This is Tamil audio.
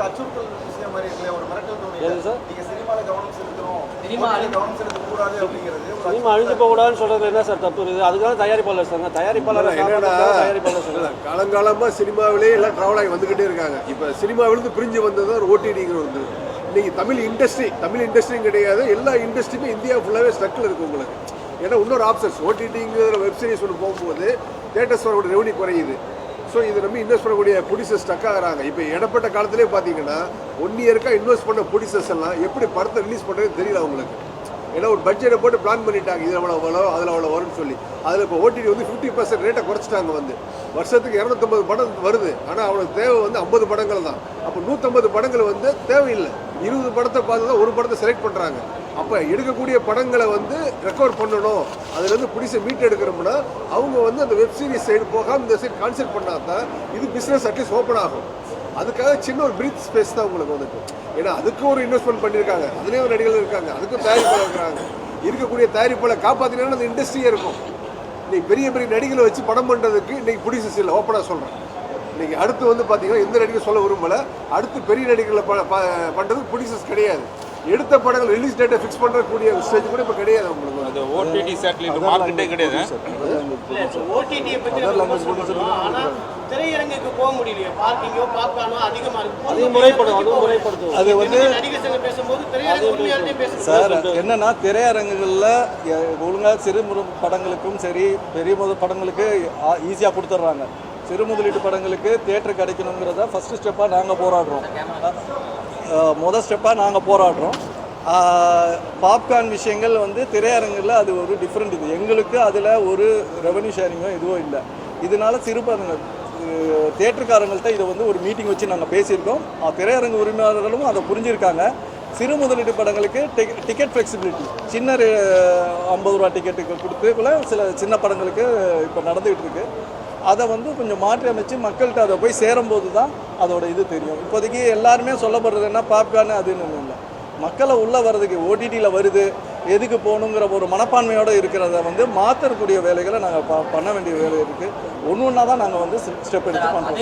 வந்து அச்சுறுத்தல் விஷயம் மாதிரி இருக்குல்ல ஒரு மிரட்டல் தோணி சார்? நீங்க சினிமால கவனம் செலுத்தணும். சினிமா கவனம் செலுத்த கூடாது அப்படிங்கிறது ஒரு சினிமா அழிஞ்சு போகக்கூடாதுன்னு சொல்றது என்ன சார் தப்பு இருக்குது அதுக்காக தயாரிப்பாளர் சார் தயாரிப்பாளர் என்னடா தயாரிப்பாளர் சார். காலங்காலமாக சினிமாவிலே எல்லாம் ட்ராவல் ஆகி வந்துக்கிட்டே இருக்காங்க. இப்போ சினிமாவிலிருந்து பிரிஞ்சு வந்தது ஒரு ஓடிடிங்கிற வந்து இன்னைக்கு தமிழ் இண்டஸ்ட்ரி தமிழ் இண்டஸ்ட்ரியும் கிடையாது. எல்லா இண்டஸ்ட்ரியுமே இந்தியா ஃபுல்லாகவே ஸ்ட்ரக்கில் இருக்குது உங்களுக்கு. ஏன்னா இன்னொரு ஆப்ஷன்ஸ் ஓடிடிங்கிற வெப் சீரிஸ் ஒன்று போகும்போது தேட்டர்ஸ் வரக்கூடிய ரெவன்யூ குறையுது. ஸோ இது நம்ம இன்வெஸ்ட் பண்ணக்கூடிய ப்ரொடியூசர்ஸ் ஸ்டக் ஆகிறாங்க. இப்போ இடப்பட்ட காலத்திலே பார்த்தீங்கன்னா ஒன் இயருக்காக இன்வெஸ்ட் பண்ண ப்ரொடியூசர்ஸ் எல்லாம் எப்படி படத்தை ரிலீஸ் பண்ணுறது தெரியல அவங்களுக்கு. ஏன்னா ஒரு பட்ஜெட்டை போட்டு பிளான் பண்ணிட்டாங்க. இதில் அவ்வளோ அவ்வளோ அதில் அவ்வளோ வரும்னு சொல்லி. அதில் இப்போ ஓடிடி வந்து ஃபிஃப்டி பர்சன்ட் ரேட்டை குறைச்சிட்டாங்க வந்து. வருஷத்துக்கு இரநூத்தம்பது படம் வருது. ஆனால் அவனுக்கு தேவை வந்து ஐம்பது படங்கள் தான். அப்போ நூற்றம்பது படங்கள் வந்து தேவையில்லை. இருபது படத்தை பார்த்து தான் ஒரு படத்தை செலக்ட் பண்ணுறாங்க அப்போ எடுக்கக்கூடிய படங்களை வந்து ரெக்கவர் பண்ணணும். அதுலேருந்து பிடிச்ச மீட் எடுக்கிறோம்னா அவங்க வந்து அந்த வெப் சீரிஸ் சைடு போகாமல் இந்த சைடு கான்சென்ட் பண்ணால் தான் இது பிஸ்னஸ் அட்லீஸ்ட் ஓப்பன் ஆகும். அதுக்காக சின்ன ஒரு பிரீத் ஸ்பேஸ் தான் உங்களுக்கு வந்துட்டு. ஏன்னா அதுக்கும் ஒரு இன்வெஸ்ட்மெண்ட் பண்ணியிருக்காங்க. அதுலேயும் ஒரு நடிகர்கள் இருக்காங்க. அதுக்கும் தயாரிப்பாளர் இருக்கிறாங்க. இருக்கக்கூடிய தயாரிப்பாளர் காப்பாற்றினா அந்த இண்டஸ்ட்ரியே இருக்கும். இன்னைக்கு பெரிய பெரிய நடிகளை வச்சு படம் பண்ணுறதுக்கு இன்னைக்கு ப்ரொடியூசர்ஸ் இல்லை. ஓப்பனாக சொல்கிறேன் இன்னைக்கு அடுத்து வந்து பார்த்தீங்கன்னா எந்த நடிகர் சொல்ல விரும்பல. அடுத்து பெரிய நடிகர்களை ப ப- பண்றதுக்கு ப்ரொடியூசர்ஸ் கிடையாது. எடுத்த படங்கள் ரிலீஸ் டேட்டை ஃபிக்ஸ் பண்ணுறக்கூடிய ஸ்டேஜ் கூட இப்போ கிடையாது உங்களுக்கு அது ஓடிடி சேட்டலைட் மார்க்கெட்டே கிடையாது. திரையரங்குக்கு போக முடியலையே. பார்க்கிங்கோ பாப்கார்னோ அதிகமா இருக்கு. அதையும் முறைப்படும் அதுவும் முறைப்படுத்தும் அது வந்து நடிகர் சங்கம் பேசும்போது திரையரங்கு சார் என்னன்னா திரையரங்குகளில் ஒழுங்காக சிறு படங்களுக்கும் சரி பெரிய முதல் படங்களுக்கு ஈஸியாக கொடுத்துட்றாங்க சிறு முதலீட்டு படங்களுக்கு தேட்டர் கிடைக்கணுங்கிறத ஃபஸ்ட்டு ஸ்டெப்பாக நாங்கள் போராடுறோம். அஹ், முத ஸ்டெப்பாக நாங்கள் போராடுறோம். பாப்கார்ன் விஷயங்கள் வந்து திரையரங்கில் அது ஒரு டிஃப்ரெண்ட் இது. எங்களுக்கு அதில் ஒரு ரெவன்யூ ஷேரிங்கோ எதுவும் இல்லை. இதனால சிறு படங்கள் தேட்டருக்காரங்கள்ட்ட இதை வந்து ஒரு மீட்டிங் வச்சு நாங்கள் பேசியிருக்கோம். திரையரங்கு உரிமையாளர்களும் அதை புரிஞ்சிருக்காங்க. சிறு முதலீட்டு படங்களுக்கு டிக்கெட் ஃப்ளெக்சிபிலிட்டி சின்ன ஐம்பது ரூபா டிக்கெட்டுக்கு கொடுத்துக்குள்ள சில சின்ன படங்களுக்கு இப்போ நடந்துகிட்டு இருக்கு. அதை வந்து கொஞ்சம் மாற்றி அமைச்சு மக்கள்கிட்ட அதை போய் சேரும்போது தான் அதோட இது தெரியும். இப்போதைக்கு எல்லாருமே சொல்லப்படுறது என்ன? பாப்கார்னு அதுன்னு இல்லை. மக்களை உள்ளே வர்றதுக்கு ஓடிடியில் வருது எதுக்கு போகணுங்கிற ஒரு மனப்பான்மையோடு இருக்கிறத வந்து மாற்றக்கூடிய வேலைகளை நாங்கள் பண்ண வேண்டிய வேலை இருக்குது ஒன்று ஒன்றா தான் நாங்கள் வந்து ஸ்டெப் எடுத்து பண்ணுறோம்